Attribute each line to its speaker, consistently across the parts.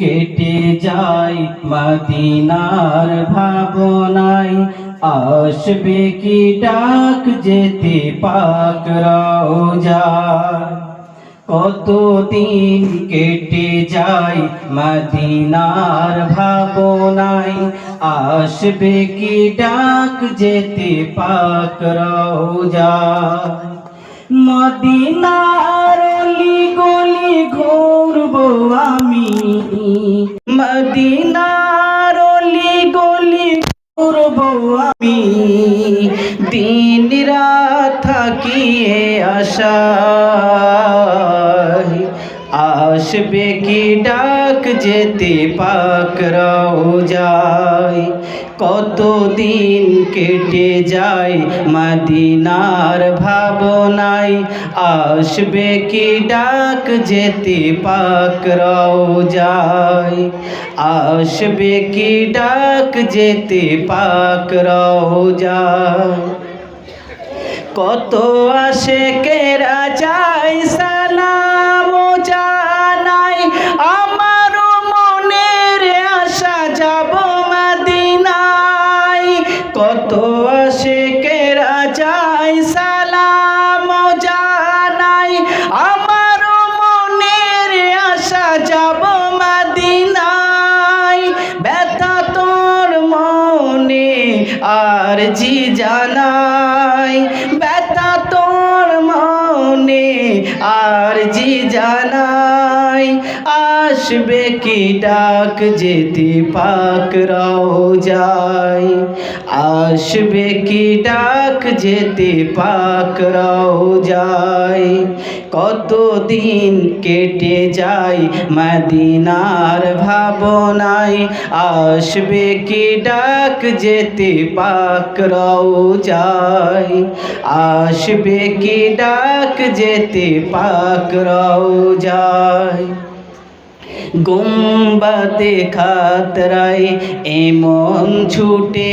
Speaker 1: কেটে যায় মদিনার ভাবনায়। আসবে কি ডাক যেতে পাক যায় কতদিন কেটে যায় মদিনার ভাবনায়? আসবে কি ডাক যেতে পাক যায় মদিনার গলি ঘুরবো আমি। মদিনার অলি গলি ঘুরবো আমি। আসবে কি ডাক যেতে পাক যায়। কতদিন কেটে যায় মদিনার ভাবনায় আসবে কি ডাক যেতে পাক যায়। আসবে কি ডাক যেতে পাক যায়। কত আসে কেরা চাই আর জি জানাই। আর জি জানাই, আসবে কি ডাক যেতে পাক যায় আসবে কি ডাক যেতে পাক যায় কতদিন কেটে যায় মদিনার ভাবনায়? আসবে কি ডাক যেতে পাক যায় আসবে কি ডাক যেতে পাক যায়। গুম্বাতে খাতরাই এমন ছুটে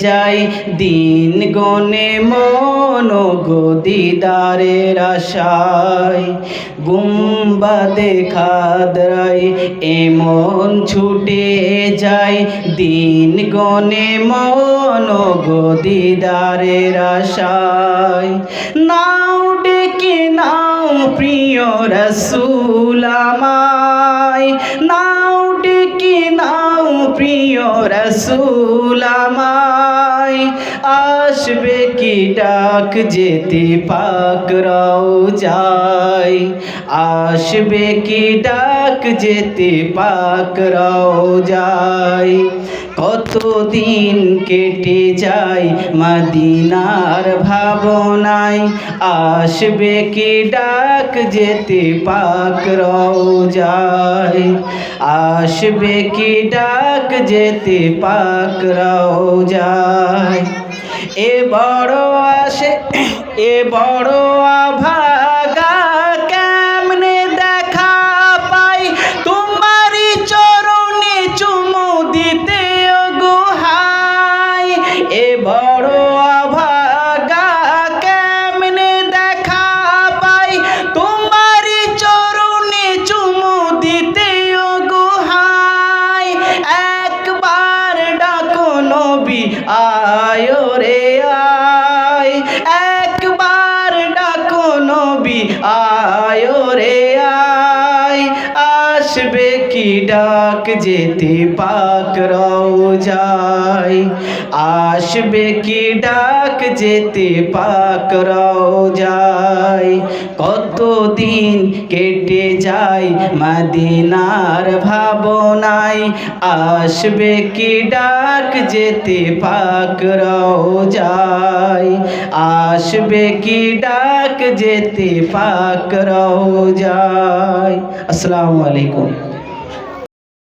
Speaker 1: যায়। দিন গনে মন গদিদারের আশায়। গুম্বাতে খাতরাই এমন ছুটে যায়। দিন গনে মন গদিদারের আশায়। নাও ডেকে নাও প্রিয় রসুল আমায়। নাও ডেকে নাও প্রিয় রসুল আমায়। আসবে কি ডাক যেতে পাক যায় আসবে কি ডাক যেতে পাক যায় কতদিন কেটে যায় মদিনার ভাবনায়? আসবে কি ডাক যেতে পাক যায় আসবে কি ডাক যেতে পাক যায় এ বড় আসে, এ বড় আভাগা ডাক যেতে পাক যায় আসবে কি ডাক যেতে পাক যায় কতদিন কেটে যায় মদিনার ভাবনায় আসবে কি ডাক যেতে পাক যায় আসবে কি ডাক যেতে পাক যায় আসসালামু আলাইকুম